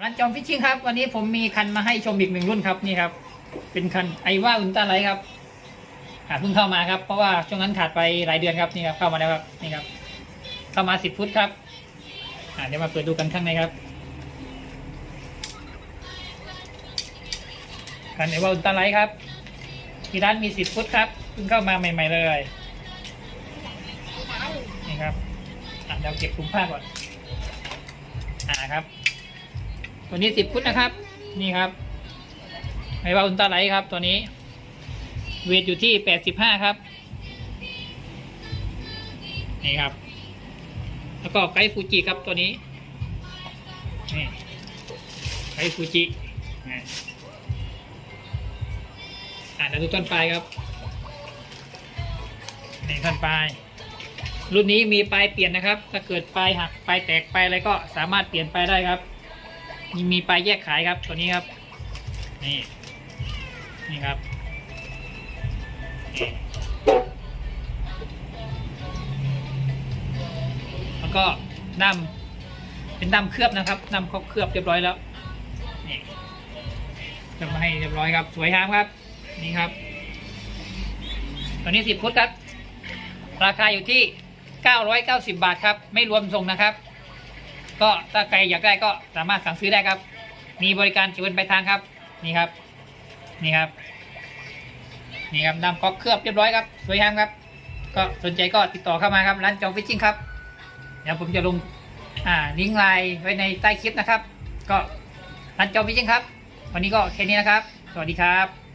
ร้านจอมฟิชชิ่งครับ วันนี้ผมมีคันมาให้ชมอีกหนึ่งรุ่นครับนี่ครับ เป็นคันไอว่าอุลตร้าไลท์ครับอ่าเพิ่งเข้ามาครับเพราะว่าช่วงนั้นขาดไปหลายเดือนครับนี่ครับเข้ามาแล้วครับนี่ครับ เข้ามาสิบฟุตครับเดี๋ยวมาเปิดดูกันข้างในครับคันไอว่าอุลตร้าไลท์ครับที่ร้านมีสิบฟุตครับเพิ่งเข้ามาใหม่ ๆเลยนี่ครับอ่าเดี๋ยวเก็บถุงผ้าก่อนอ่าครับ ตัวนี้สิบฟุตนะครับ นี่ครับไอว่าอุลตราไลท์ครับ ตัวนี้ เวทอยู่ที่แปดสิบห้าครับ นี่ครับ แล้วก็ไกด์ฟูจิครับตัวนี้ นี่ไกด์ฟูจิอ่าอ่านดูต้นปลายครับ นี่ต้นปลายรุ่นนี้มีปลายเปลี่ยนนะครับ ถ้าเกิดปลายหักปลายแตกปลายอะไรก็สามารถเปลี่ยนปลายได้ครับ มีมีปลายแยกขายครับตัวนี้ครับ นี่ นี่ครับแล้วก็น้ำเป็นน้ำเคลือบนะครับน้ำเขาเคลือบเรียบร้อยแล้วนี่จะมาให้เรียบร้อยครับ สวยงามครับ นี่ครับ ตัวนี้สิบฟุตครับ ราคาอยู่ที่ 990 บาทครับ ไม่รวมส่งนะครับ ก็ถ้าใครอยากได้ก็สามารถสั่งซื้อได้ครับ มีบริการเก็บเงินปลายทางครับ นี่ครับ นี่ครับ นี่ครับนำก๊อกเคลือบเรียบร้อยครับ สวยงามครับ ก็สนใจก็ติดต่อเข้ามาครับร้านจองฟิชชิ่งครับ เดี๋ยวผมจะลงอ่าลิงก์ไลน์ไว้ในใต้คลิปนะครับ ก็ร้านจองฟิชชิ่งครับ วันนี้ก็แค่นี้นะครับ สวัสดีครับ